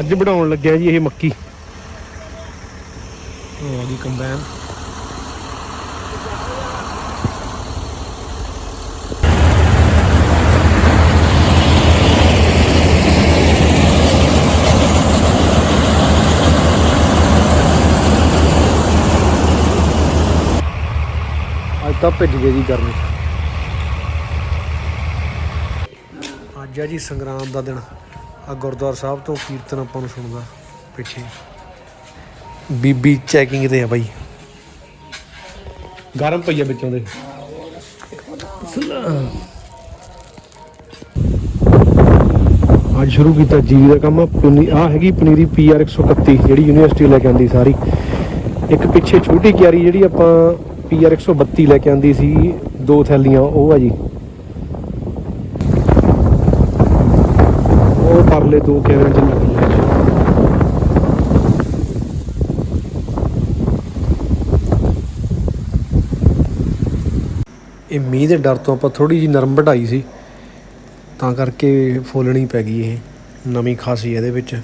ਅੱਜ ਬਣਾਉਣ ਲੱਗਿਆ ਜੀ ਇਹ ਮੱਕੀ। ਉਹ ਆ ਗਈ ਕੰਬਾਈਨ। ਅੱਜ ਤਾਂ ਭਿੱਜ ਗਏ ਜੀ ਗਰਮੀ। ਅੱਜ ਆ ਜੀ ਸੰਗਰਾਮ ਦਾ ਦਿਨ। ਆ ਗੁਰਦੁਆਰਾ ਸਾਹਿਬ ਤੋਂ ਕੀਰਤਨ ਆਪਾਂ ਨੂੰ ਸੁਣਦਾ ਪਿੱਛੇ। ਬੀਬੀ ਚੈਕਿੰਗ ਤੇ ਆ ਬਾਈ। ਗਰਮ ਪਈਆ ਵਿੱਚੋਂ ਦੇ। ਅੱਜ ਸ਼ੁਰੂ ਕੀਤਾ ਜੀਰੀ ਦਾ ਕੰਮ। ਆ ਹੈਗੀ ਪਨੀਰੀ ਪੀਆਰ 131 ਜਿਹੜੀ ਯੂਨੀਵਰਸਿਟੀ ਲੈ ਕੇ ਆਂਦੀ ਸਾਰੀ। ਇੱਕ ਪਿੱਛੇ ਛੋਟੀ ਕਿਆਰੀ ਜਿਹੜੀ ਆਪਾਂ ਪੀਆਰ 132 ਲੈ ਕੇ ਆਂਦੀ ਸੀ, ਦੋ ਥੈਲੀਆਂ, ਉਹ ਆ ਜੀ। ਉਹ ਦੋ ਕਿਆਰੀਆਂ ਚ ਨਿਕਲ ਇਹ ਮੀਂਹ ਦੇ ਡਰ ਤੋਂ ਆਪਾਂ ਥੋੜੀ ਜੀ ਨਰਮ ਵਢਾਈ ਸੀ। ਤਾਂ ਕਰਕੇ ਫੋਲਣੀ ਪੈ ਗਈ ਇਹ ਨਵੀਂ ਖਾਸੀ ਇਹਦੇ ਵਿੱਚ।